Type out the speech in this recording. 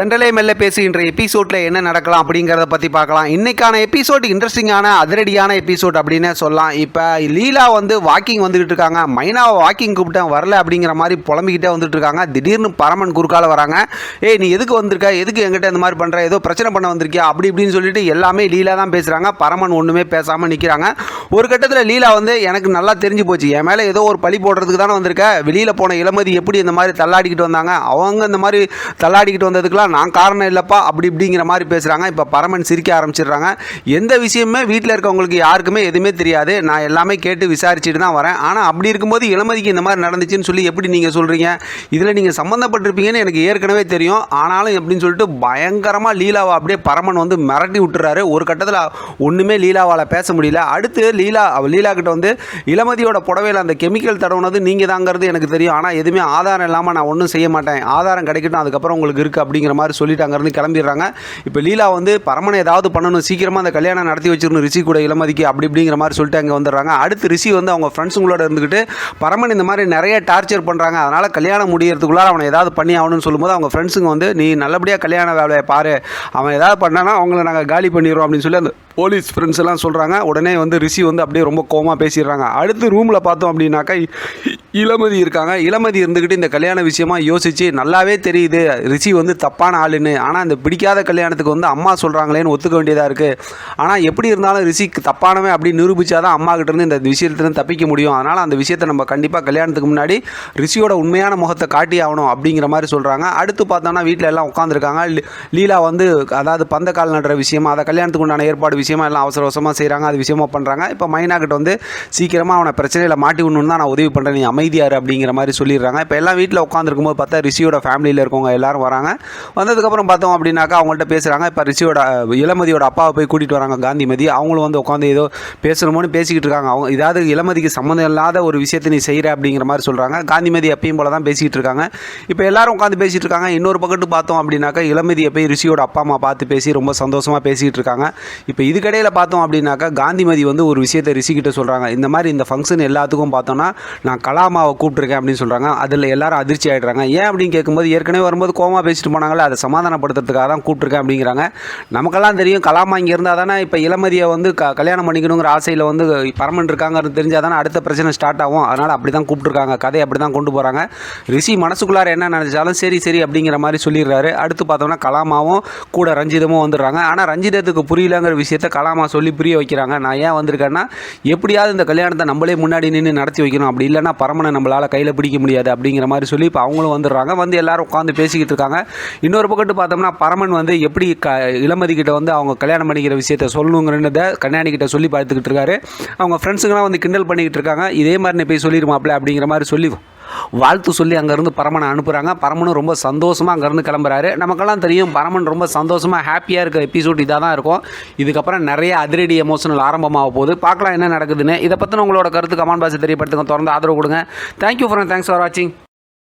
சென்ட்ரலே மெல்ல பேசுகின்ற எபிசோட்ல என்ன நடக்கலாம் அப்படிங்கிறத பற்றி பார்க்கலாம். இன்னைக்கான எபிசோட் இன்ட்ரெஸ்டிங்கான அதிரடியான எபிசோட் அப்படின்னே சொல்லலாம். இப்போ லீலா வந்து வாக்கிங் வந்துகிட்டு இருக்காங்க. மைனாவை வாக்கிங் கூப்பிட்டேன் வரல அப்படிங்கிற மாதிரி புலம்பிக்கிட்டே வந்துட்டு இருக்காங்க. திடீர்னு பரமன் குறுக்கால வராங்க. ஏய் நீ எதுக்கு வந்திருக்க? எதுக்கு எங்கிட்ட இந்த மாதிரி பண்ணுற ஏதோ பிரச்சனை பண்ண வந்திருக்கியா? அப்படி இப்படின்னு சொல்லிட்டு எல்லாமே லீலா தான் பேசுகிறாங்க பரமன் ஒன்றுமே பேசாமல் நிற்கிறாங்க ஒரு கட்டத்தில் லீலா வந்து எனக்கு நல்லா தெரிஞ்சு போச்சு. என் மேலே ஏதோ ஒரு பழி போடுறதுக்கு தானே வந்திருக்க? வெளியில் போன இளமதி எப்படி இந்த மாதிரி தள்ளாடிக்கிட்டு வந்தாங்க? அவங்க இந்த மாதிரி தள்ளாடிக்கிட்டு வந்ததுக்கெல்லாம் நான் காரணம் இல்லைப்பா அப்படி இப்படிங்கிற மாதிரி பேசுகிறாங்க இப்போ பரமன் சிரிக்க ஆரம்பிச்சிடுறாங்க. எந்த விஷயமே வீட்டில் இருக்கவங்களுக்கு யாருக்குமே எதுவுமே தெரியாது. நான் எல்லாமே கேட்டு விசாரிச்சுட்டு தான் வரேன். ஆனால் அப்படி இருக்கும்போது இளமதிக்கு இந்த மாதிரி நடந்துச்சுன்னு சொல்லி எப்படி நீங்கள் சொல்கிறீங்க இதில் நீங்கள் சம்மந்தப்பட்டிருப்பீங்கன்னு எனக்கு ஏற்கனவே தெரியும். ஆனாலும் எப்படின்னு சொல்லிட்டு பயங்கரமாக லீலாவை அப்படியே பரமன் வந்து மிரட்டி விட்டுறாரு. ஒரு கட்டத்தில் ஒன்றுமே லீலாவால் பேச முடியல. அடுத்து லீலா அவள் லீலா கிட்ட வந்து இளமதியோட புடவையில் அந்த கெமிக்கல் தடவுனது நீங்கள் தாங்கிறது எனக்கு தெரியும். ஆனால் எதுவுமே ஆதாரம் இல்லாமல் நான் ஒன்றும் செய்ய மாட்டேன். ஆதாரம் கிடைக்கட்டும் அதுக்கப்புறம் உங்களுக்கு இருக்குது அப்படிங்கிற மாதிரி சொல்லிட்டு கிளம்பிடுறாங்க. இப்போ லீலா வந்து பரமனை ஏதாவது பண்ணணும் சீக்கிரமாக அந்த கல்யாணம் நடத்தி வச்சிருக்கணும் ரிஷி கூட இளமதிக்கு அப்படி இப்படிங்கிற மாதிரி சொல்லிட்டு அங்கே வந்துடுறாங்க. அடுத்து ரிஷி வந்து அவங்க ஃப்ரெண்ட்ஸுங்களோட இருந்துக்கிட்டு பரமன் இந்த மாதிரி நிறைய டார்ச்சர் பண்ணுறாங்க அதனால் கல்யாணம் முடியறதுக்குள்ளார அவனை ஏதாவது பண்ணி ஆகணும்னு சொல்லும்போது அவங்க ஃப்ரெண்ட்ஸுங்க வந்து நீ நல்லபடியாக கல்யாண வேலையை பாரு. அவன் ஏதாவது பண்ணானா அவங்கள நாங்கள் காலி பண்ணிடுறோம் அப்படின்னு சொல்லி அந்த போலீஸ் ஃப்ரெண்ட்ஸ் எல்லாம் சொல்கிறாங்க உடனே வந்து ரிஷி வந்து அப்படியே ரொம்ப கோமாக பேசிடுறாங்க. அடுத்து ரூமில் பார்த்தோம் அப்படின்னாக்கா இளமதி இருக்காங்க. இளமதி இருந்துக்கிட்டு இந்த கல்யாண விஷயமா யோசித்து நல்லாவே தெரியுது. ரிஷி வந்து தப்பான ஆளுன்னு. ஆனால் இந்த பிடிக்காத கல்யாணத்துக்கு வந்து அம்மா சொல்கிறாங்களேன்னு ஒத்துக்க வேண்டியதாக இருக்குது ஆனால் எப்படி இருந்தாலும் ரிஷிக்கு தப்பானவன் அப்படி நிரூபிச்சாதான் அம்மா கிட்டேருந்து இந்த விஷயத்துலேருந்து தப்பிக்க முடியும். அதனால் அந்த விஷயத்தை நம்ம கண்டிப்பாக கல்யாணத்துக்கு முன்னாடி ரிஷியோட உண்மையான முகத்தை காட்டி ஆகணும் அப்படிங்கிற மாதிரி சொல்கிறாங்க அடுத்து பார்த்தோன்னா வீட்டில் எல்லாம் உட்காந்துருக்காங்க லீலா வந்து அதாவது பந்த கால் நடுற விஷயமா அதை கல்யாணத்துக்கு உண்டான ஏற்பாடு விஷயமா எல்லாம் அவசர அவசரமாக செய்கிறாங்க அது விஷயமா பண்ணுறாங்க இப்போ மைனாக்கிட்ட வந்து சீக்கிரமாக அவனை பிரச்சனையில் மாட்டி விடணும்னு தான் நான் உதவி பண்ணுறேன் நீ அமைதியார் அப்படிங்கிற மாதிரி சொல்லிடுறாங்க. இப்போ எல்லாம் வீட்டில் உட்காந்துருக்கும் போது பார்த்தா ரிஷியோட ஃபேமிலியில் இருக்கவங்க எல்லாரும் வராங்க. வந்ததுக்கப்புறம் பார்த்தோம் அப்படின்னாக்கா அவங்கள்ட்ட பேசுகிறாங்க இப்போ ரிஷியோட இளமதியோட அப்பாவை போய் கூட்டிகிட்டு வராங்க காந்திமதி. அவங்களும் வந்து உட்காந்து ஏதோ பேசணுமோன்னு பேசிக்கிட்டு இருக்காங்க. அவங்க ஏதாவது இளமதிக்கு சம்மந்தம் இல்லாத ஒரு விஷயத்தை நீ செய்கிற அப்படிங்கிற மாதிரி சொல்கிறாங்க காந்திமதி எப்பயும் போல தான் பேசிக்கிட்டு இருக்காங்க. இப்போ எல்லாரும் உட்காந்து பேசிகிட்டு இருக்காங்க. இன்னொரு பக்கத்து பார்த்தோம் அப்படின்னாக்கா இளமதியை போய் ரிஷியோட அப்பா அம்மா பார்த்து பேசி ரொம்ப சந்தோஷமாக பேசிக்கிட்டு இருக்காங்க. இப்போ இதுக்கடையில் பார்த்தோம் அப்படின்னாக்கா காந்திமதி வந்து ஒரு விஷயத்தை ரிஷிக்கிட்ட சொல்கிறாங்க இந்த மாதிரி இந்த ஃபங்க்ஷன் எல்லாத்துக்கும் பார்த்தோன்னா நான் கலாமாவை கூப்பிட்டுருக்கேன் அப்படின்னு சொல்கிறாங்க அதில் எல்லாரும் அதிர்ச்சி ஆகிடுறாங்க ஏன் அப்படின்னு கேட்கும்போது ஏற்கனவே வரும்போது கோமா பேசிட்டு போனாங்களே அதை சமாதானப்படுத்துறதுக்காக தான் கூப்பிட்டுருக்கேன் அப்படிங்கிறாங்க. நமக்கெல்லாம் தெரியும் கலாமா இங்கே இருந்தால் தானே இப்போ இளமதியை வந்து க கல்யாணம் பண்ணிக்கணுங்கிற ஆசையில் வந்து பரமன் இருக்காங்கிறது தெரிஞ்சால் தானே அடுத்த பிரச்சனை ஸ்டார்ட் ஆகும். அதனால் அப்படி தான் கூப்பிட்டுருக்காங்க. கதையை அப்படி தான் கொண்டு போகிறாங்க ரிஷி மனசுக்குள்ளார என்ன நினச்சாலும் சரி சரி அப்படிங்கிற மாதிரி சொல்லிடுறாரு. அடுத்து பார்த்தோம்னா கலாமாவும் கூட ரஞ்சிதமும் வந்துடுறாங்க. ஆனால் ரஞ்சிதத்துக்கு புரியலங்கிற விஷயம் கலாமா சொல்லி புரிய வைக்கிறாங்க. நான் ஏன் வந்திருக்கேன்னா எப்படியாவது இந்த கல்யாணத்தை நம்மளே முன்னாடி நின்று நடத்தி வைக்கணும். அப்படி இல்லைன்னா பரமனை நம்மளால் கையில் பிடிக்க முடியாது அப்படிங்கிற மாதிரி சொல்லி இப்போ அவங்களும் வந்துடுறாங்க. வந்து எல்லாரும் உட்காந்து பேசிக்கிட்டு இருக்காங்க. இன்னொரு பக்கத்து பார்த்தோம்னா பரமன் வந்து எப்படி க இளமதி கிட்ட வந்து அவங்க கல்யாணம் பண்ணிக்கிற விஷயத்த சொல்லணுங்கிறத கல்யாணி கிட்ட சொல்லி பார்த்துக்கிட்டு இருக்காரு. அவங்க ஃப்ரெண்ட்ஸுங்களாம் வந்து கிண்டல் பண்ணிக்கிட்டு இருக்காங்க. இதே மாதிரி நீ போய் சொல்லிடுமாப்ல அப்படிங்கிற மாதிரி சொல்லி வாழ்த்து சொல்லி அங்கேருந்து பரமனை அனுப்புகிறாங்க பரமனும் ரொம்ப சந்தோஷமாக அங்கேருந்து கிளம்புறாரு. நமக்கெல்லாம் தெரியும் பரமன் ரொம்ப சந்தோஷமாக ஹாப்பியாக இருக்க எபிசோட் இதாக தான் இருக்கும். இதுக்கப்புறம் நிறைய அதிரடி எமோஷனல் ஆரம்பமாக போகுது. பார்க்கலாம் என்ன நடக்குதுன்னு. இதை பற்றின உங்களோட கருத்து கமெண்ட் பாக்ஸ் தெரியப்படுத்துங்க. தொடர்ந்து ஆதரவு கொடுங்க. தேங்க்யூ ஃபார் தேங்க்ஸ் ஃபார் வாட்சிங்